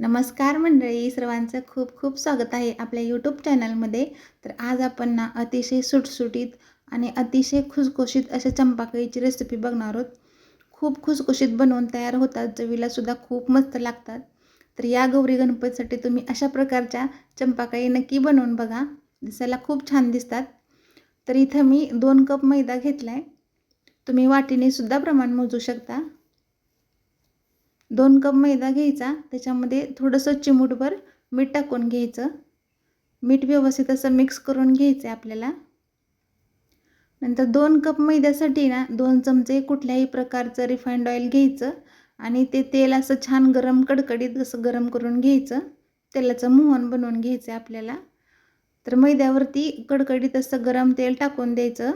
नमस्कार मंडळी सर्वांचं खूप खूप स्वागत आहे आपल्या यूट्यूब चॅनलमध्ये तर आज आपण ना अतिशय सुटसुटीत आणि अतिशय खुसखुशीत अशा चंपाकळीची रेसिपी बघणार आहोत. खूप खुसखुशीत बनवून तयार होतात चवीलासुद्धा खूप मस्त लागतात. तर या गौरी गणपतीसाठी तुम्ही अशा प्रकारच्या चंपाकळी नक्की बनवून बघा दिसायला खूप छान दिसतात. तर इथं मी दोन कप मैदा घेतला आहे तुम्ही वाटीने सुद्धा प्रमाण मोजू शकता. दोन कप मैदा घ्यायचा त्याच्यामध्ये थोडंसं चिमूटभर मीठ टाकून घ्यायचं. मीठ व्यवस्थित असं मिक्स करून घ्यायचं आहे आपल्याला. नंतर दोन कप मैद्यासाठी ना दोन चमचे कुठल्याही प्रकारचं रिफाईंड ऑइल घ्यायचं आणि ते तेल असं छान गरम कडकडीत असं गरम करून घ्यायचं. तेलाचं मोहन बनवून घ्यायचं आहे आपल्याला. तर मैद्यावरती कडकडीत असं गरम तेल टाकून द्यायचं.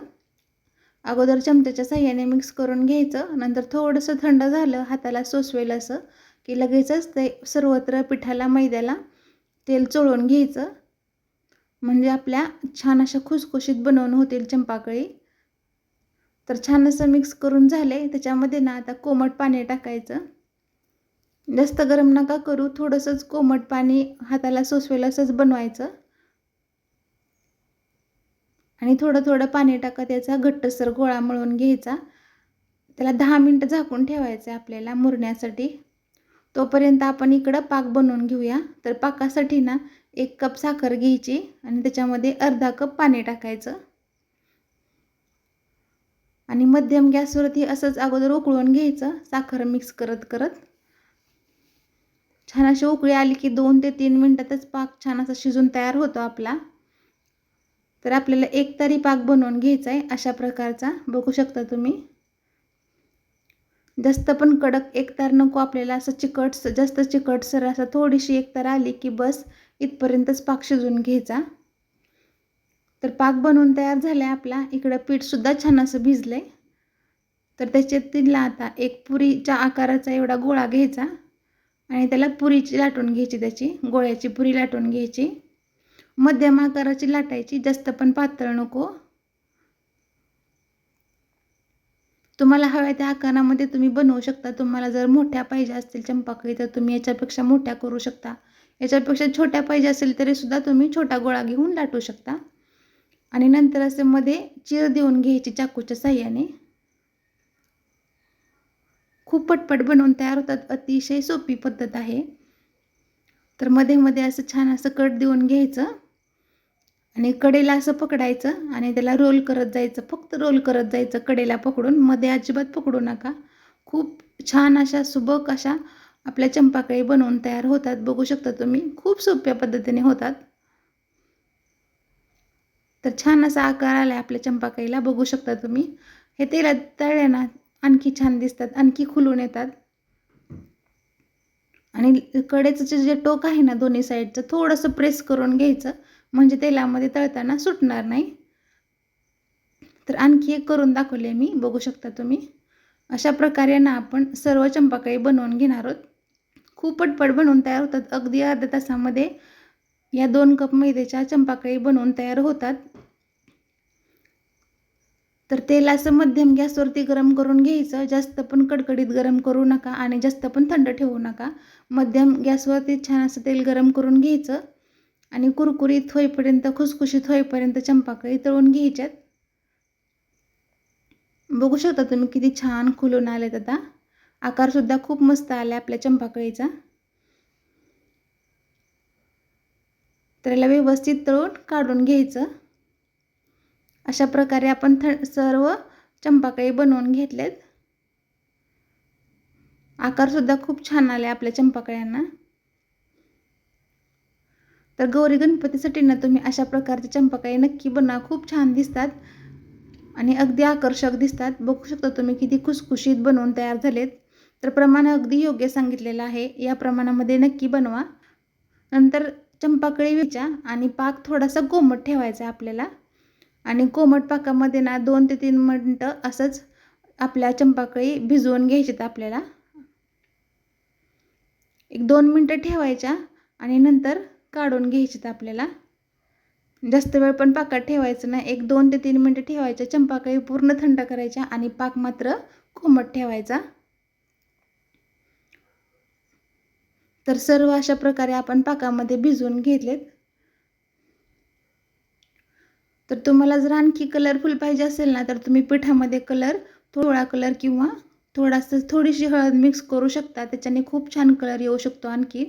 अगोदर चमच्याच्या साह्याने मिक्स करून घ्यायचं. नंतर थोडंसं थंड झालं हाताला सोसवेल असं की लगेचच ते सर्वत्र पिठाला मैद्याला तेल चोळून घ्यायचं. म्हणजे आपल्या छान अशा खुसखुशीत बनवून होतील चंपाकळी. तर छान असं मिक्स करून झाले त्याच्यामध्ये ना आता कोमट पाणी टाकायचं. जास्त गरम नका करू. थोडंसंच कोमट पाणी हाताला सोसवेल असंच बनवायचं. आणि थोडं थोडं पाणी टाकत याचा घट्टसर गोळा मळून घ्यायचा. त्याला दहा मिनटं झाकून ठेवायचं आहे आपल्याला मुरण्यासाठी. तोपर्यंत आपण इकडं पाक बनवून घेऊया. तर पाकासाठी ना एक कप साखर घ्यायची आणि त्याच्यामध्ये अर्धा कप पाणी टाकायचं. आणि मध्यम गॅसवरती असंच अगोदर उकळून घ्यायचं साखर मिक्स करत करत. छान अशी उकळी आली की दोन ते तीन मिनटातच पाक छान असा शिजून तयार होतो आपला. तर आपल्याला एक तरी पाक बनवून घ्यायचा आहे अशा प्रकारचा बघू शकता तुम्ही. जास्त पण कडक एकतार नको आपल्याला. असं चिकट जास्त चिकटसर असं थोडीशी एकतार आली की बस इथपर्यंतच पाक शिजून घ्यायचा. तर पाक बनवून तयार झाला आहे आपला. इकडं पीठसुद्धा छान असं भिजलं आहे तर त्याच्यातीलला आता एक पुरीच्या आकाराचा एवढा गोळा घ्यायचा. आणि त्याला पुरीची लाटून घ्यायची त्याची गोळ्याची पुरी लाटून घ्यायची. मध्यम आकाराची लाटायची जास्त पण पातळ नको. तुम्हाला हव्या त्या आकारामध्ये तुम्ही बनवू शकता. तुम्हाला जर मोठ्या पाहिजे असतील चंपाकळी तर तुम्ही याच्यापेक्षा मोठ्या करू शकता. याच्यापेक्षा छोट्या पाहिजे असेल तरी सुद्धा तुम्ही छोटा गोळा घेऊन लाटू शकता. आणि नंतर असे मध्ये चिर देऊन घ्यायची चाकूच्या साह्याने. खूप पटपट बनवून तयार होतात. अतिशय सोपी पद्धत आहे. तर मध्ये मध्ये असं छान असं कट देऊन घ्यायचं. आणि कडेला असं पकडायचं आणि त्याला रोल करत जायचं फक्त रोल करत जायचं कडेला पकडून. मध्ये अजिबात पकडू नका. खूप छान अशा सुबक अशा आपल्या चंपाकळी बनवून तयार होतात. बघू शकता तुम्ही खूप सोप्या पद्धतीने होतात. तर छान असा आकार आला आहे आपल्या चंपाकळीला. बघू शकता तुम्ही. हे तेलात तळल्याना आणखी छान दिसतात आणखी खुलून येतात. आणि कडेचं जे टोक आहे ना दोन्ही साईडचं थोडंसं प्रेस करून घ्यायचं. म्हणजे तेलामध्ये तळताना सुटणार नाही. तर आणखी एक करून दाखवले मी बघू शकता तुम्ही. अशा प्रकारे ना आपण सर्व चंपाकळी बनवून घेणार आहोत. खूप पटपट बनवून तयार होतात. अगदी अर्ध्या तासामध्ये या दोन कप मैद्याच्या चंपाकळी बनवून तयार होतात. तर तेल असं मध्यम गॅसवरती गरम करून घ्यायचं. जास्त पण कडकडीत गरम करू नका आणि जास्त पण थंड ठेवू नका. मध्यम गॅसवरती छान असं तेल गरम करून घ्यायचं. आणि कुरकुरीत होईपर्यंत खुसखुशीत होईपर्यंत चंपाकळी तळून घ्यायच्यात. बघू शकता तुम्ही किती छान खुलून आलेत आता. आकारसुद्धा खूप मस्त आला आपल्या चंपाकळीचा. तर याला व्यवस्थित तळून काढून घ्यायचं. अशा प्रकारे आपण थ सर्व चंपाकळी बनवून घेतलेत आकारसुद्धा खूप छान आले आपल्या चंपाकळ्यांना. तर गौरी गणपतीसाठी ना तुम्ही अशा प्रकारचे चंपाकाई नक्की बना खूप छान दिसतात. आणि अगदी आकर्षक दिसतात. बघू शकता तुम्ही किती खुसखुशीत बनवून तयार झालेत. तर प्रमाण अगदी योग्य सांगितलेलं आहे. या प्रमाणामध्ये नक्की बनवा. नंतर चंपाकळी विचा आणि पाक थोडासा कोमट ठेवायचा आपल्याला. आणि कोमट पाकामध्ये ना दोन ते तीन मिनटं असंच आपल्या चंपाकळी भिजवून घ्यायच्यात आपल्याला. एक दोन मिनटं ठेवायच्या. आणि नंतर काढून घ्यायचेत आपल्याला. जास्त वेळ पण पाकात ठेवायचं नाही. एक दोन ते तीन मिनटं ठेवायच्या. चंपाकळी पूर्ण थंड करायच्या आणि पाक मात्र कोमट ठेवायचा. तर सर्व अशा प्रकारे आपण पाकामध्ये भिजवून घेतलेत. तर तुम्हाला जर आणखी कलरफुल पाहिजे असेल ना तर तुम्ही पिठामध्ये कलर थोडा कलर किंवा थोडासा थोडीशी हळद मिक्स करू शकता. त्याच्याने खूप छान कलर येऊ शकतो आणखी.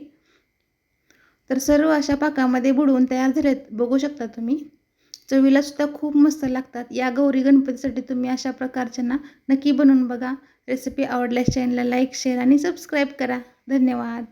तर सर्व अशा पाकामध्ये बुडवून तयार झालेत. बघू शकता तुम्ही. चवीला सुद्धा खूप मस्त लागतात. या गौरी गणपतीसाठी तुम्ही अशा प्रकारच्या ना नक्की बनवून बघा. रेसिपी आवडल्यास चॅनलला लाईक शेअर आणि सबस्क्राईब करा. धन्यवाद.